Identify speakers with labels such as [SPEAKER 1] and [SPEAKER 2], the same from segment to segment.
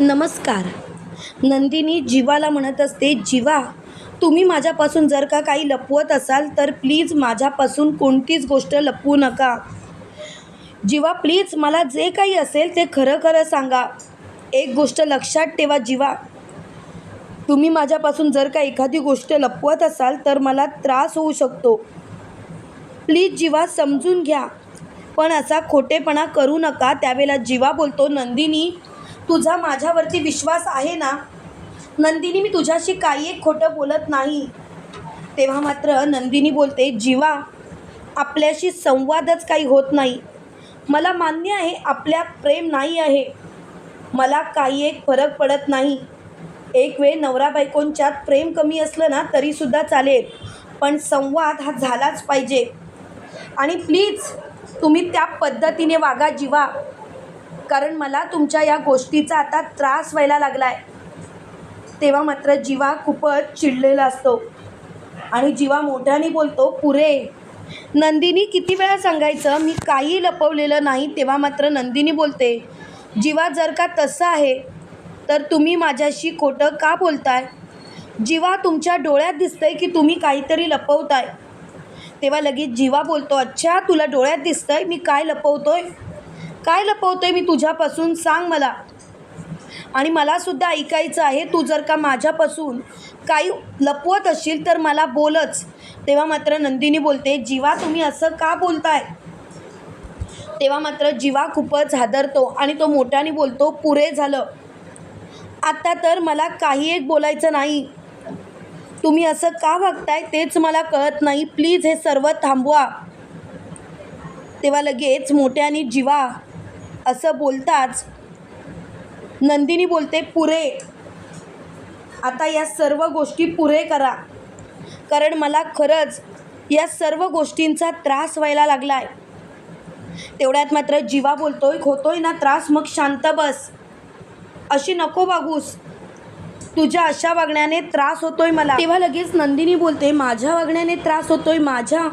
[SPEAKER 1] नमस्कार. नंदिनी जीवाला म्हणत असते जीवा तुम्ही माझ्यापासून जर का काही लपवत असाल तर प्लीज माझ्यापासून कोणतीच गोष्ट लपवू नका. जीवा प्लीज मला जे काही असेल ते खरं खरं सांगा. एक गोष्ट लक्षात ठेवा जीवा. तुम्ही माझ्यापासून जर का एखादी गोष्ट लपवत असाल तर मला त्रास होऊ शकतो. प्लीज जीवा समजून घ्या. पण असा खोटेपणा करू नका त्यावेळेला जीवा बोलतो नंदिनी तुझा माझ्यावरती विश्वास आहे ना? नंदिनी मी तुझ्याशी काही एक खोटं बोलत नाही. तेव्हा मात्र नंदिनी बोलते जीवा आपल्याशी संवादच काही होत नाही. मला मान्य आहे आपल्या प्रेम नाही आहे. मला काही एक फरक पडत नाही. एक वेळ नवरा बायकोंच्यात प्रेम कमी असलं ना तरीसुद्धा चालेल. पण संवाद हा झालाच पाहिजे. आणि प्लीज तुम्ही त्या पद्धतीने वागा जीवा. कारण मला तुमच्या या गोष्टीचा आता त्रास व्हायला लागला आहे तेव्हा मात्र जीवा खूपच चिडलेला असतो. आणि जीवा मोठ्याने बोलतो पुरे नंदिनी किती वेळा सांगायचं? मी काही लपवलेलं नाही. तेव्हा मात्र नंदिनी बोलते जीवा जर का तसं आहे तर तुम्ही माझ्याशी खोटं का बोलताय? जीवा तुमच्या डोळ्यात दिसतंय की तुम्ही काहीतरी लपवताय. तेव्हा लगेच जीवा बोलतो अच्छा तुला डोळ्यात दिसतंय मी काय लपवतोय? काय लपवतोय मी तुझ्यापासून? सांग मला. आणि मलासुद्धा ऐकायचं आहे तू जर का माझ्यापासून काही लपवत असशील तर मला बोलच. तेव्हा मात्र नंदिनी बोलते जीवा तुम्ही असं का बोलताय? तेव्हा मात्र जीवा खूपच हादरतो आणि तो मोठ्याने बोलतो पुरे झालं. आत्ता तर मला काही एक बोलायचं नाही. तुम्ही असं का वागताय तेच मला कळत नाही. प्लीज हे सर्व थांबवा. तेव्हा लगेच मोठ्याने जीवा असं बोलताच नंदिनी बोलते पुरे आता या सर्व गोष्टी पुरे करा. कारण मला खरंच या सर्व गोष्टींचा त्रास व्हायला लागला आहे तेवढ्यात मात्र जीवा बोलतोय होतोय ना त्रास मग शांत बस. अशी नको वागूस. तुझ्या अशा वागण्याने त्रास होतोय मला. तेव्हा लगेच नंदिनी बोलते माझ्या वागण्याने त्रास होतोय माझ्या?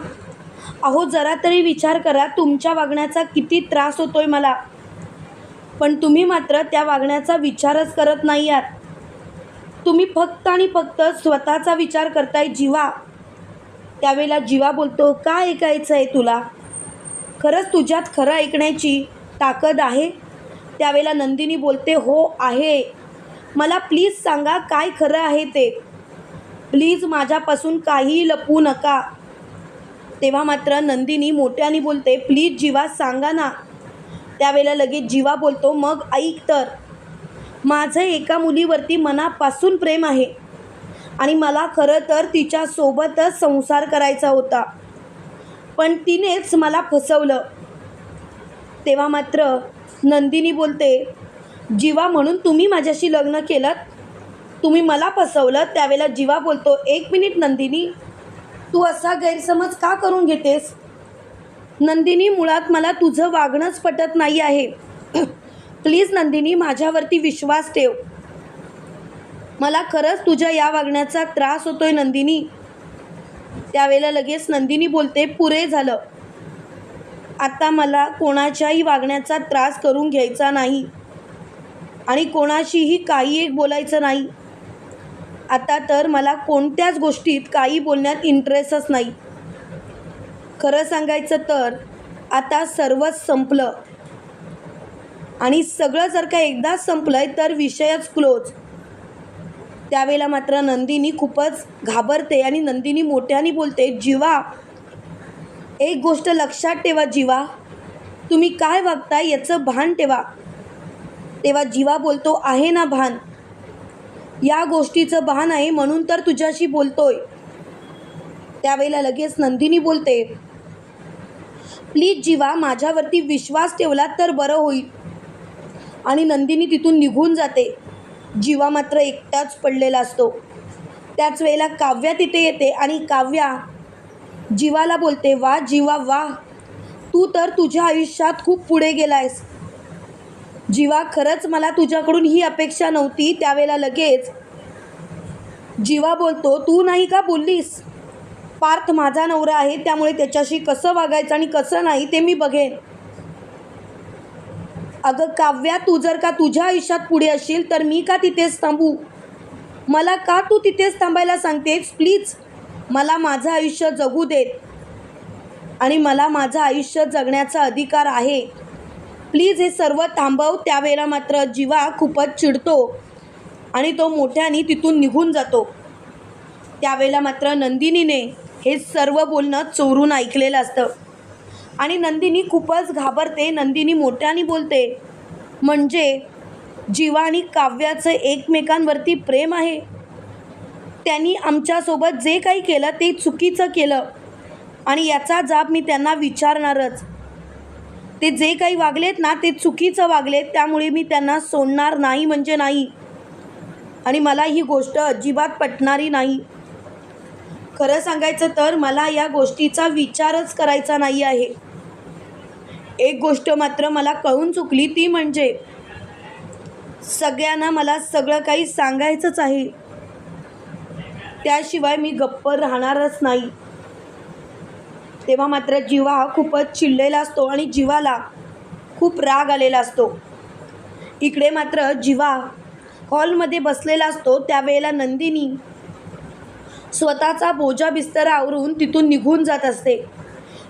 [SPEAKER 1] अहो जरा तरी विचार करा तुमच्या वागण्याचा किती त्रास होतोय मला. पण तुम्ही मात्र त्या वागण्याचा विचारच करत नाही आहात. तुम्ही फक्त आणि फक्त स्वतःचा विचार करताय जीवा. त्यावेळेला जीवा बोलतो का ऐकायचं आहे तुला? खरंच तुझ्यात खरं ऐकण्याची ताकद आहे? त्यावेळेला नंदिनी बोलते हो आहे. मला प्लीज सांगा काय खरं आहे ते? प्लीज माझ्यापासून काहीही लपवू नका. तेव्हा मात्र नंदिनी मोठ्याने बोलते प्लीज जीवा सांगा ना. त्यावेळेला लगेच जीवा बोलतो मग ऐक तर. माझं एका मुलीवरती मनापासून प्रेम आहे आणि मला खरं तर तिच्यासोबतच संसार करायचा होता. पण तिनेच मला फसवलं. तेव्हा मात्र नंदिनी बोलते जीवा म्हणून तुम्ही माझ्याशी लग्न केलं तुम्ही मला फसवलं त्यावेळेला जीवा बोलतो एक मिनिट नंदिनी तू असा गैरसमज का करून घेतेस? नंदिनी मुळात मला तुझं वागणंच पटत नाही आहे. प्लीज नंदिनी माझ्यावरती विश्वास ठेव. मला खरंच तुझ्या या वागण्याचा त्रास होतोय नंदिनी. त्यावेळेला लगेच नंदिनी बोलते पुरे झालं. आता मला कोणाच्याही वागण्याचा त्रास करून घ्यायचा नाही. आणि कोणाशीही काही एक बोलायचं नाही. आता तर मला कोणत्याच गोष्टीत काही बोलण्यात इंटरेस्टच नाही. खरं सांगायचं तर आता सर्वच संपलं. आणि सगळं जर का एकदाच संपलं आहे तर विषयच क्लोज त्यावेळेला मात्र नंदिनी खूपच घाबरते आणि नंदिनी मोठ्याने बोलते जीवा एक गोष्ट लक्षात ठेवा जीवा. तुम्ही काय वागताय याचं भान ठेवा. तेव्हा जीवा बोलतो आहे ना भान. या गोष्टीचं भान आहे म्हणून तर तुझ्याशी बोलतोय. त्यावेळेला लगेच नंदिनी बोलते प्लीज जीवा माझ्यावरती विश्वास ठेवला तर बरं होईल. आणि नंदिनी तिथून निघून जाते. जीवा मात्र एकटाच पडलेला असतो. त्याच वेळेला काव्या तिथे येते आणि काव्या जीवाला बोलते वा जीवा वा तू तर तुझ्या आयुष्यात खूप पुढे गेलायस. जीवा खरंच मला तुझ्याकडून ही अपेक्षा नव्हती त्यावेळेला लगेच जीवा बोलतो तू नाही का बोललीस? पार्थ माझा नवरा आहे त्यामुळे त्याच्याशी कसं वागायचं आणि कसं नाही ते मी बघेन. अगं काव्या तू जर का तुझ्या आयुष्यात पुढे असशील तर मी का तिथेच थांबू? मला का तू तिथेच थांबायला सांगतेस? प्लीज मला माझं आयुष्य जगू देत. आणि मला माझं आयुष्य जगण्याचा अधिकार आहे. प्लीज हे सर्व थांबव. त्यावेळेला मात्र जीवा खूपच चिडतो आणि तो मोठ्याने तिथून निघून जातो. त्यावेळेला मात्र नंदिनीने हे सर्व बोलणं चोरून ऐकलेलं असतं. आणि नंदिनी खूपच घाबरते. नंदिनी मोठ्याने बोलते म्हणजे जीवा आणि काव्याचं एकमेकांवरती प्रेम आहे. त्यांनी आमच्यासोबत जे काही केलं ते चुकीचं केलं. आणि याचा जाब मी त्यांना विचारणारच. ते जे काही वागलेत ना ते चुकीचं वागलेत. त्यामुळे मी त्यांना सोडणार नाही म्हणजे नाही. आणि मला ही गोष्ट अजिबात पटणारी नाही. खरं सांगायचं तर मला या गोष्टीचा विचारच करायचा नाही आहे. एक गोष्ट मात्र मला कळून चुकली ती म्हणजे सगळ्यांना मला सगळं काही सांगायचंच आहे. त्याशिवाय मी गप्प राहणारच नाही. तेव्हा मात्र जीवा हा खूपच चिडलेला असतो आणि जीवाला खूप राग आलेला असतो. इकडे मात्र जीवा हॉलमध्ये बसलेला असतो. त्यावेळेला नंदिनी स्वतःचा बोजा बिस्तर आवरून तिथून निघून जात असते.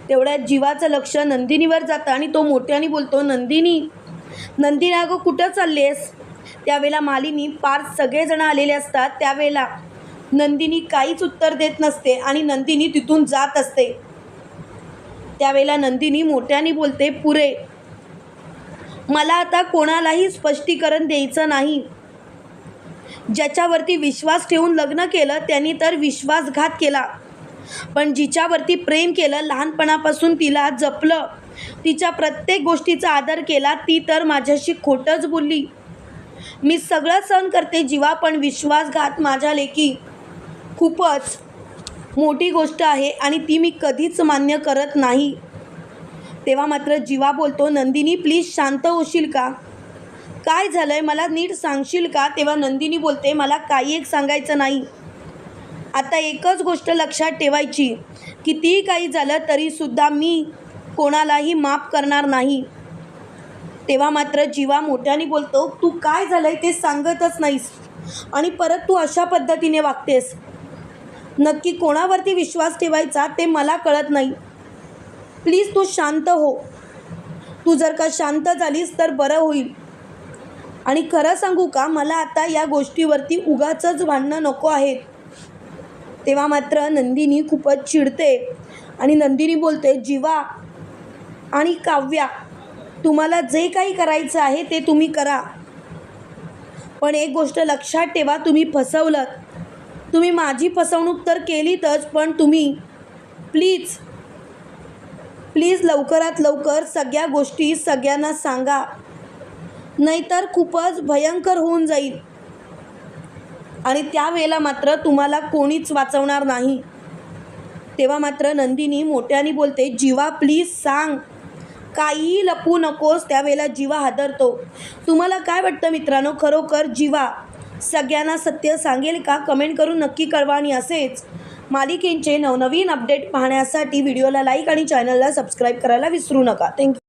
[SPEAKER 1] तेवढ्यात जीवाचं लक्ष नंदिनीवर जातं आणि तो मोठ्याने बोलतो नंदिनी नंदिनी अगं कुठं चाललीस? त्यावेळेला मालिनी पार सगळेजण आलेले असतात त्यावेळेला. नंदिनी काहीच उत्तर देत नसते आणि नंदिनी तिथून जात असते. त्यावेळेला नंदिनी मोठ्याने बोलते पुरे मला आता कोणालाही स्पष्टीकरण द्यायचं नाही. ज्याच्यावरती विश्वास ठेवून लग्न केलं त्यांनी तर विश्वासघात केला. पण जिच्यावरती प्रेम केलं लहानपणापासून तिला जपलं तिच्या प्रत्येक गोष्टीचा आदर केला ती तर माझ्याशी खोटंच बोलली. मी सगळं सहन करते जीवा पण विश्वासघात माझ्या लेखी खूपच मोठी गोष्ट आहे आणि ती मी कधीच मान्य करत नाही. तेव्हा मात्र जीवा बोलतो नंदिनी प्लीज शांत होशील का? काय झालं आहे मला नीट सांगशील का? तेव्हा नंदिनी बोलते मला काही एक सांगायचं नाही. आता एकच गोष्ट लक्षात ठेवायची. कितीही काही झालं तरीसुद्धा मी कोणालाही माफ करणार नाही. तेव्हा मात्र जीवा मोठ्याने बोलतो तू काय झालं आहे ते सांगतच नाहीस. आणि परत तू अशा पद्धतीने वागतेस. नक्की कोणावरती विश्वास ठेवायचा ते मला कळत नाही. प्लीज तू शांत हो. तू जर का शांत झालीस तर बरं होईल. आणि खरं सांगू का मला आता या गोष्टीवरती उगाचंच भांडणं नको आहेत. तेव्हा मात्र नंदिनी खूपच चिडते आणि नंदिनी बोलते जीवा आणि काव्या तुम्हाला जे काही करायचं आहे ते तुम्ही करा. पण एक गोष्ट लक्षात ठेवा तुम्ही फसवलं तुम्ही माझी फसवणूक तर केलीतच पण तुम्ही प्लीज प्लीज लवकरात लवकर सगळ्या गोष्टी सगळ्यांना सांगा. नाहीतर खूपच भयंकर होऊन जाईल. आणि त्यावेळेला मात्र तुम्हाला कोणीच वाचवणार नाही. तेव्हा मात्र नंदिनी मोठ्याने बोलते जीवा प्लीज सांग. काहीही लपू नकोस त्यावेळेला जीवा हादरतो. तुम्हाला काय वाटतं मित्रांनो? खरोखर जीवा सगळ्यांना सत्य सांगेल का? कमेंट करून नक्की कळवा आणि असेच मालिकेंचे नवनवीन अपडेट पाहण्यासाठी व्हिडिओला लाईक आणि चॅनलला सबस्क्राईब करायला विसरू नका. थँक्यू